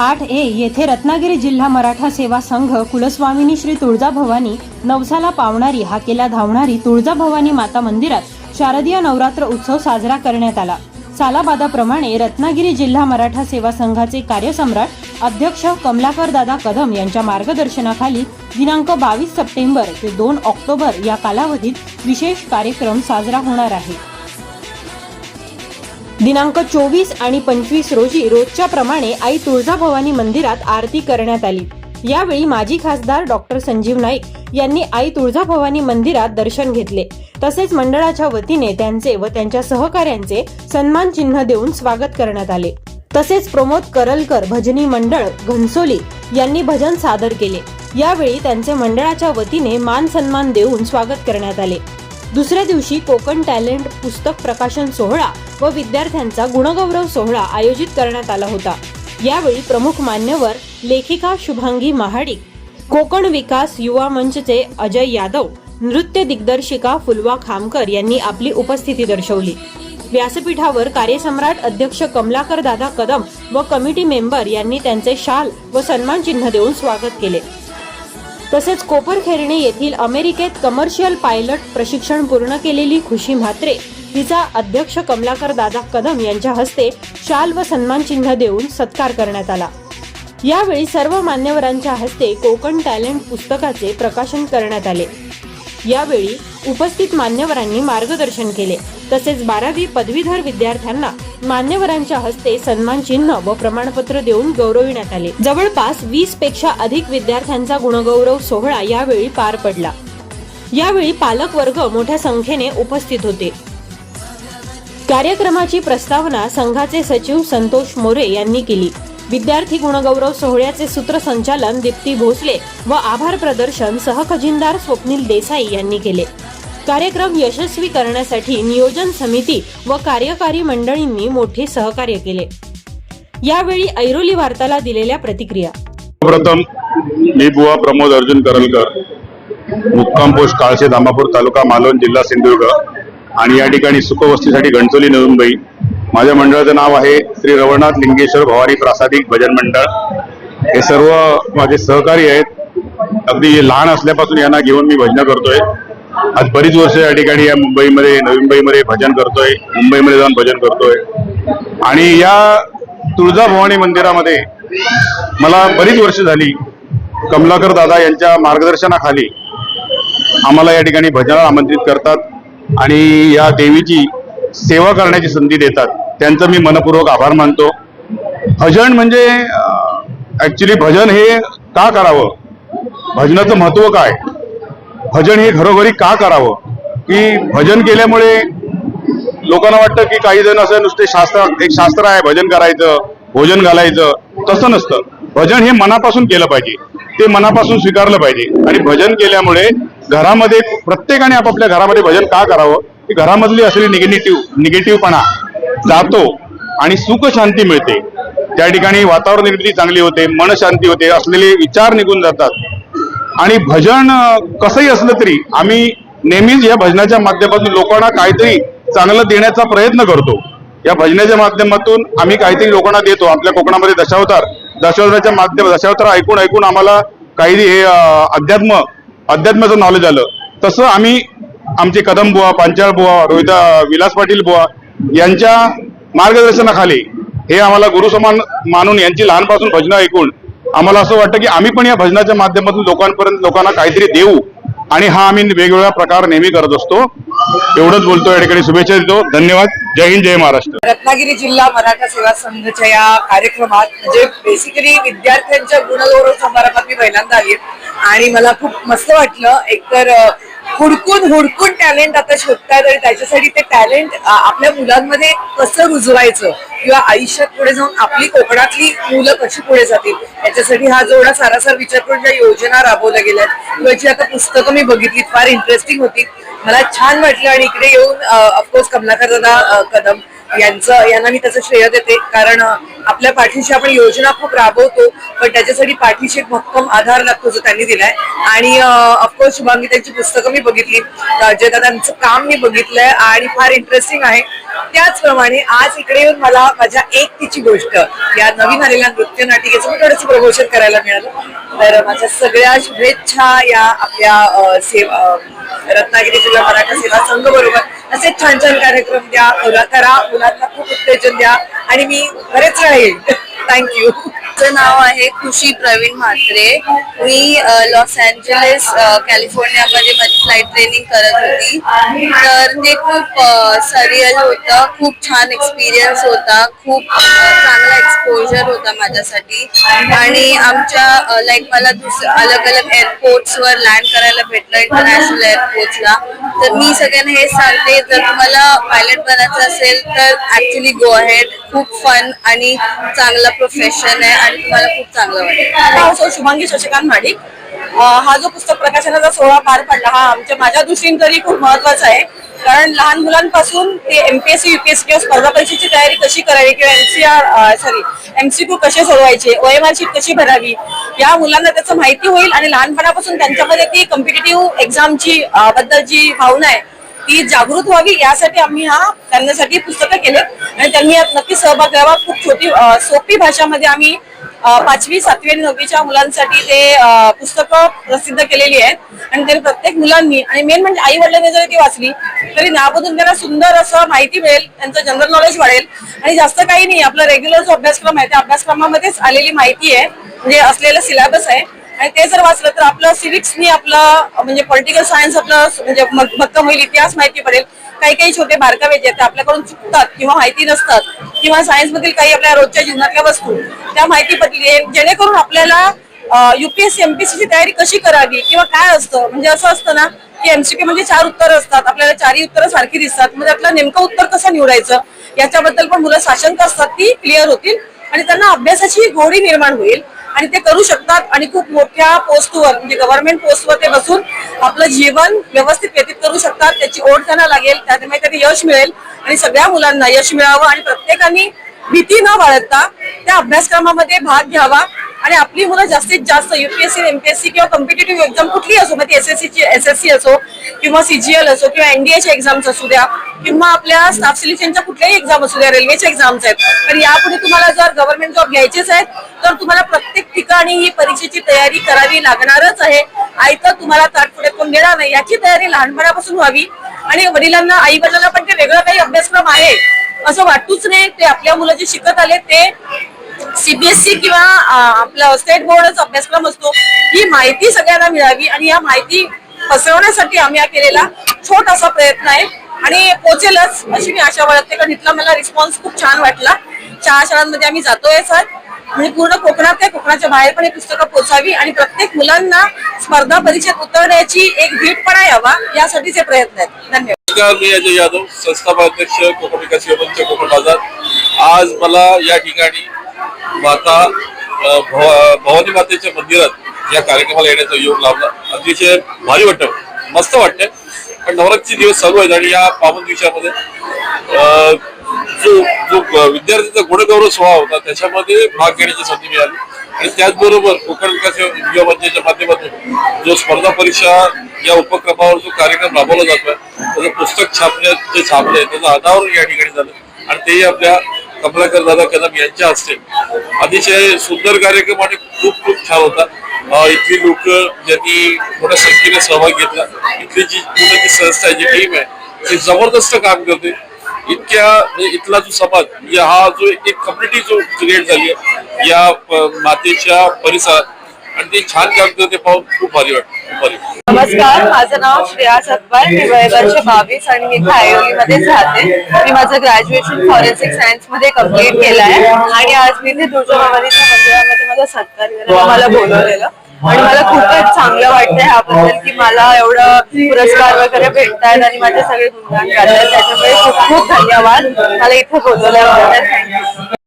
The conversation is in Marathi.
आठ ए येथे रत्नागिरी जिल्हा मराठा सेवा संघ कुलस्वामिनी श्री तुळजाभवानी नवसाला पावणारी हाकेला धावणारी तुळजाभवानी माता मंदिरात शारदीय नवरात्र उत्सव साजरा करण्यात आला. सालाबादाप्रमाणे रत्नागिरी जिल्हा मराठा सेवा संघाचे कार्यसम्राट अध्यक्ष कमलाकर दादा कदम यांच्या मार्गदर्शनाखाली दिनांक बावीस सप्टेंबर ते दोन ऑक्टोबर या कालावधीत विशेष कार्यक्रम साजरा होणार आहे. दिनांक चोवीस आणि पंचवीस रोजी रोजच्या प्रमाणे आई तुळजाभवानी मंदिरात आरती करण्यात आली. यावेळी माजी खासदार डॉक्टर संजीव नाईक यांनी आई तुळजाभवानी मंदिरात दर्शन घेतले. तसेच मंडळाच्या वतीने त्यांचे व त्यांच्या सहकाऱ्यांचे सन्मान चिन्ह देऊन स्वागत करण्यात आले. तसेच प्रमोद करलकर भजनी मंडळ घनसोली यांनी भजन सादर केले. यावेळी त्यांचे मंडळाच्या वतीने मान सन्मान देऊन स्वागत करण्यात आले. दुसऱ्या दिवशी कोकण टॅलेंट पुस्तक प्रकाशन सोहळा व विद्यार्थ्यांचा गुणगौरव सोहळा आयोजित करण्यात आला होता. यावेळी प्रमुख मान्यवर लेखिका शुभांगी महाडिक कोकण विकास युवा मंचचे अजय यादव नृत्य दिग्दर्शिका फुलवा खामकर यांनी आपली उपस्थिती दर्शवली. व्यासपीठावर कार्यसम्राट अध्यक्ष कमलाकर दादा कदम व कमिटी मेंबर यांनी त्यांचे शाल व सन्मान चिन्ह देऊन स्वागत केले. तसेच कोपरखेरणे येथील अमेरिकेत कमर्शियल पायलट प्रशिक्षण पूर्ण केलेली खुशी म्हात्रे तिचा अध्यक्ष कमलाकर दादा कदम यांच्या हस्ते शाल व सन्मान चिन्ह देऊन सत्कार करण्यात आला. यावेळी सर्व मान्यवरांच्या हस्ते कोकण टॅलेंट पुस्तकाचे प्रकाशन करण्यात आले. यावेळी उपस्थित मान्यवरांनी मार्गदर्शन केले. तसेच बारावी पदवीधर विद्यार्थ्यांना मान्यवरांच्या हस्ते सन्मान चिन्ह व प्रमाणपत्र देऊन गौरविण्यात आले. जवळपास वीसपेक्षा अधिक विद्यार्थ्यांचा गुणगौरव सोहळा यावेळी पार पडला. यावेळी पालक वर्ग मोठ्या संख्येने उपस्थित होते. कार्यक्रमाची प्रस्तावना संघाचे सचिव संतोष मोरे यांनी केली. विद्यार्थी गुणगौरव सोहळ्याचे सूत्रसंचालन दीप्ती भोसले व आभार प्रदर्शन सहखजिनदार स्वप्नील देसाई यांनी केले. कार्यक्रम यशस्वी करण्यासाठी नियोजन समिती व कार्यकारी मंडळींनी मोठे सहकार्य केले. यावेळी ऐरोली वार्ताला दिलेल्या प्रतिक्रिया. प्रथम मी बुवा प्रमोद अर्जुन करलकर मुक्काम पोस्ट काळशे धामापूर तालुका मालवण जिल्हा सिंधुदुर्ग आणि या ठिकाणी सुखवस्तीसाठी घणसोली नवी मुंबई माझ्या मंडळाचं नाव आहे श्री रवळनाथ लिंगेश्वर भवानी प्रासादिक भजन मंडळ. हे सर्व माझे सहकारी आहेत. अगदी लहान असल्यापासून यांना घेऊन मी भजनं करतोय. आज बरीच वर्ष या ठिकाणी या मुंबईमध्ये नवी मुंबईमध्ये भजन करतोय. मुंबईमध्ये जाऊन भजन करतोय. आणि या तुळजाभवानी मंदिरामध्ये मला बरीच वर्ष झाली. कमलाकर दादा यांच्या मार्गदर्शनाखाली आम्हाला या ठिकाणी भजनाला आमंत्रित करतात. आणि या देवीची सेवा करण्याची संधी देतात. त्यांचं मी मनपूर्वक आभार मानतो. भजन म्हणजे ॲक्च्युली भजन हे का करावं? भजनाचं महत्त्व काय? भजन हे घरोघरी का करावं? की भजन केल्यामुळे लोकांना वाटतं की काही जण असं नुसते शास्त्र एक शास्त्र आहे भजन करायचं भोजन घालायचं तसं नसतं. भजन हे मनापासून केलं पाहिजे. ते मनापासून स्वीकारलं पाहिजे. आणि भजन केल्यामुळे घरामध्ये प्रत्येकाने आपापल्या घरामध्ये भजन का करावं? घरामधली असलेली निगेटिव्ह निगेटिव्हपणा जातो आणि सुख शांती मिळते. त्या ठिकाणी वातावरण निर्मिती चांगली होते मन शांती होते असलेले विचार निघून जातात. आणि भजन कसंही असलं तरी आम्ही नेहमीच या भजनाच्या माध्यमातून लोकांना काहीतरी चांगलं देण्याचा प्रयत्न करतो. या भजनाच्या माध्यमातून आम्ही काहीतरी लोकांना देतो. आपल्या कोकणामध्ये दशावतार दशावताराच्या माध्यम दशावतार ऐकून ऐकून आम्हाला काही हे अध्यात्म अध्यात्माचं नॉलेज आलं. तसं आम्ही आमचे कदम बुवा पांचाळ बुवा रोहिता विलास पाटील बुवा यांच्या मार्गदर्शनाखाली हे आम्हाला गुरुसमान मानून यांची लहानपासून भजनं ऐकून आम्हाला असं वाटतं की आम्ही पण या भजनाच्या माध्यमातून लोकांपर्यंत लोकांना काहीतरी देऊ आणि हा आम्ही वेगवेगळ्या प्रकार नेहमी करत असतो. एवढंच बोलतो या ठिकाणी शुभेच्छा देतो. धन्यवाद. जय हिंद जय महाराष्ट्र. रत्नागिरी जिल्हा मराठा सेवा संघाच्या या कार्यक्रमात म्हणजे बेसिकली विद्यार्थ्यांच्या गुणगौरव समारंभात मी पहिल्यांदा आली आणि मला खूप मस्त वाटलं. एकतर हुडकून हुडकून टॅलेंट आता शोधतायत आणि त्याच्यासाठी ते टॅलेंट आपल्या मुलांमध्ये कसं रुजवायचं किंवा आयुष्यात पुढे जाऊन आपली कोकणातली मुलं कशी पुढे जातील? याच्यासाठी हा जोडा सारासार विचार करून ज्या योजना राबवल्या गेल्या किंवा जी आता पुस्तकं मी बघितली फार इंटरेस्टिंग होती. मला छान वाटलं आणि इकडे येऊन ऑफकोर्स कमलाकर दादा कदम यांचं यांना मी त्याचं श्रेय देते. कारण आपल्या पाठीशी आपण योजना खूप राबवतो पण त्याच्यासाठी पाठीशी एक भक्कम आधार लागतो जो त्यांनी दिलाय. आणि ऑफकोर्स शुभांगी त्यांची पुस्तकं मी बघितली. जे त्यांचं काम मी बघितलंय आणि फार इंटरेस्टिंग आहे. त्याचप्रमाणे आज इकडे येऊन मला माझ्या एकटीची गोष्ट या नवीन आलेल्या नृत्य नाटिकेचं मी थोडंसं प्रमोशन करायला मिळालं. तर माझ्या सगळ्या शुभेच्छा या आपल्या सेवा रत्नागिरी जिल्हा मराठा सेवा संघ बरोबर. असे छान छान कार्यक्रम द्या. करा. मुलांना खूप उत्तेजन द्या. आणि मी बरेच राहील थँक्यू माझं नाव आहे खुशी प्रवीण म्हात्रे. मी लॉस एंजलिस कॅलिफोर्नियामध्ये माझी फ्लाईट ट्रेनिंग करत होती. तर ते खूप सरियल होतं. खूप छान एक्सपिरियन्स होता. खूप चांगला एक्सपोजर होता माझ्यासाठी. आणि आमच्या लाईक मला दुस अलग अलग एअरपोर्ट्सवर लँड करायला भेटलं इंटरनॅशनल एअरपोर्ट्सला तर मी सगळ्यांना हे सांगते जर तुम्हाला पायलट बनायचं असेल तर ऍक्च्युली गो अहेड खूप फन आणि चांगला प्रोफेशन आहे. आणि तुम्हाला खूप चांगलं वाटेल. शुभांगी शशिकांत माडिक. हा जो पुस्तक प्रकाशनाचा सोहळा पार पडला हा आमच्या माझ्या दृष्टीने तरी खूप महत्त्वाचा आहे. कारण लहान मुलांपासून ते एमपीएससी युपीएससी किंवा स्पर्धा परीक्षेची तयारी कशी करावी किंवा एमसीआर सॉरी एमसीक्यू कसे सोडवायचे ओएमआर शीट कशी भरावी या मुलांना त्याचं माहिती होईल आणि लहानपणापासून त्यांच्यामध्ये ती कॉम्पिटेटिव्ह एक्झामची बद्दल जी भावना आहे ती जागृत व्हावी यासाठी आम्ही हा त्यांच्यासाठी पुस्तकं केले आणि त्यांनी यात नक्की सहभाग घ्यावा. खूप छोटी सोपी भाषामध्ये आम्ही पाचवी सातवी आणि नववीच्या मुलांसाठी ते पुस्तकं प्रसिद्ध केलेली आहेत. आणि ते प्रत्येक मुलांनी आणि मेन म्हणजे आई वडिलांनी जरी ती वाचली तरी नाबद्दल त्यांना सुंदर असं माहिती मिळेल त्यांचं जनरल नॉलेज वाढेल. आणि जास्त काही नाही आपला रेग्युलर जो अभ्यासक्रम आहे त्या अभ्यासक्रमामध्येच आलेली माहिती आहे. म्हणजे असलेलं सिलेबस आहे. आणि ते जर वाचलं तर आपलं सिविक्सनी आपलं म्हणजे पॉलिटिकल सायन्स आपलं म्हणजे मक्कम होईल इतिहास माहिती पडेल. काही काही छोटे बारकावे जे ते आपल्याकडून चुकतात किंवा माहिती नसतात किंवा सायन्स मधील काही आपल्या रोजच्या जीवनातल्या वस्तू त्या माहिती पडली जेणेकरून आपल्याला युपीएससी एमपीएससी ची तयारी कशी करावी किंवा काय असतं? म्हणजे असं असतं ना की एमसीक्यू म्हणजे चार उत्तरं असतात आपल्याला चारही उत्तरं सारखी दिसतात. मग त्यातलं नेमकं उत्तर कसं निवडायचं? याच्याबद्दल पण मुलं साशंक असतात ती क्लिअर होतील आणि त्यांना अभ्यासाची गोडी निर्माण होईल आणि ते करू शकतात. आणि खूप मोठ्या पोस्टवर म्हणजे गव्हर्नमेंट पोस्टवर ते बसून आपलं जीवन व्यवस्थित व्यतीत करू शकतात त्याची ओढ त्यांना लागेल त्यामुळे त्यांना यश मिळेल. आणि सगळ्या मुलांना यश मिळावं आणि प्रत्येकाने भीती न बाळगता त्या अभ्यासक्रमामध्ये भाग घ्यावा. आणि आपली मुलं जास्तीत जास्त युपीएससी एमपीएससी किंवा कॉम्पिटेटिव्ह एक्झाम कुठली असो मग ती एसएससीची एसएससी असो किंवा सीजीएल असो किंवा एनडीएच्या एक्झाम्स असू द्या किंवा आपल्या स्टाफ सिलेक्शनच्या कुठल्याही एक्झाम असू द्या रेल्वेच्या एक्झाम्स आहेत. तर यापुढे तुम्हाला जर गव्हर्नमेंट जॉब घ्यायचेच आहेत तर तुम्हाला प्रत्येक ठिकाणी ही परीक्षेची तयारी करावी लागणारच आहे. आई तर तुम्हाला ताटपुढे कोण देणार नाही याची तयारी लहानपणापासून व्हावी. आणि वडिलांना आई वडिलांना पण ते वेगळं काही अभ्यासक्रम आहे. असं वाटूच नाही ते आपल्या मुलं जे शिकत आले ते सीबीएसई किंवा आपला आपलं स्टेट बोर्डच अभ्यासक्रम असतो ही माहिती सगळ्यांना मिळावी आणि या माहिती पसरवण्यासाठी आम्ही हा केलेला छोटासा प्रयत्न आहे. आणि पोचेलच अशी मी आशा बाळगते कारण इथला मला रिस्पॉन्स खूप छान वाटला. शाळा शाळांमध्ये आम्ही जातोय सर. म्हणजे पूर्ण कोकणात आहे कोकणाच्या बाहेर पण ही पुस्तकं पोचावी आणि प्रत्येक मुलांना स्पर्धा परीक्षेत उतरण्याची एक धीटपणा यावा यासाठीचे प्रयत्न आहेत. धन्यवाद. मी अजय यादव संस्थापक कोकण विकास योजनेचे कोकण बाजार. आज मला या ठिकाणी माता भवानी मातेच्या मंदिरात या कार्यक्रमाला येण्याचा योग लाभला. अतिशय भारी वाटतं. मस्त वाटतंय. पण नवरात्री दिवस चालू आहेत आणि या पावन दिवसामध्ये जो जो विद्यार्थ्यांचा गुणगौरव सोहळा होता त्याच्यामध्ये भाग घेण्याची संधी मिळाली. आणि त्याचबरोबर कोकण विकास योजनेच्या माध्यमातून जो स्पर्धा परीक्षा या उपक्रमावर जो कार्यक्रम राबवला जातोय त्याचं पुस्तक छापण्यात जे छापलंय त्याचं अनावरण या ठिकाणी झालं. आणि तेही आपल्या कमलाकर दादा कदम यांच्या हस्ते. अतिशय सुंदर कार्यक्रम आणि खूप खूप छान होता. इथली लोक ज्यांनी म्हणजे मोठ्या संख्येने सहभाग घेतला. इथली जी पूर्ण जी संस्था आहे जी टीम आहे ती जबरदस्त काम करते. इतक्या म्हणजे इथला जो समाज या हा जो एक कम्युनिटी जो क्रिएट झाली आहे या मातेच्या परिसरात आणि ते छान काम करते पाहून खूप भारी वाटत खूप भारी नमस्कार माझं नाव श्रेया सतपाल मी वयवर्ष बावीस आणि मी इथे आयोलीमध्येच राहते. मी माझं ग्रॅज्युएशन फॉरेन्सिक सायन्समध्ये कंप्लीट केलं आहे. आणि आज मी इथे तुळजाभवानीच्या मंदिरामध्ये माझा सत्कार करायला मला बोलवलेलं. आणि मला खूपच चांगलं वाटतंय ह्याबद्दल की मला एवढं पुरस्कार वगैरे भेटतात आणि माझे सगळे गुणगान करतात त्याच्यामुळे खूप खूप धन्यवाद. मला इथे बोलवल्याबद्दल थँक्यू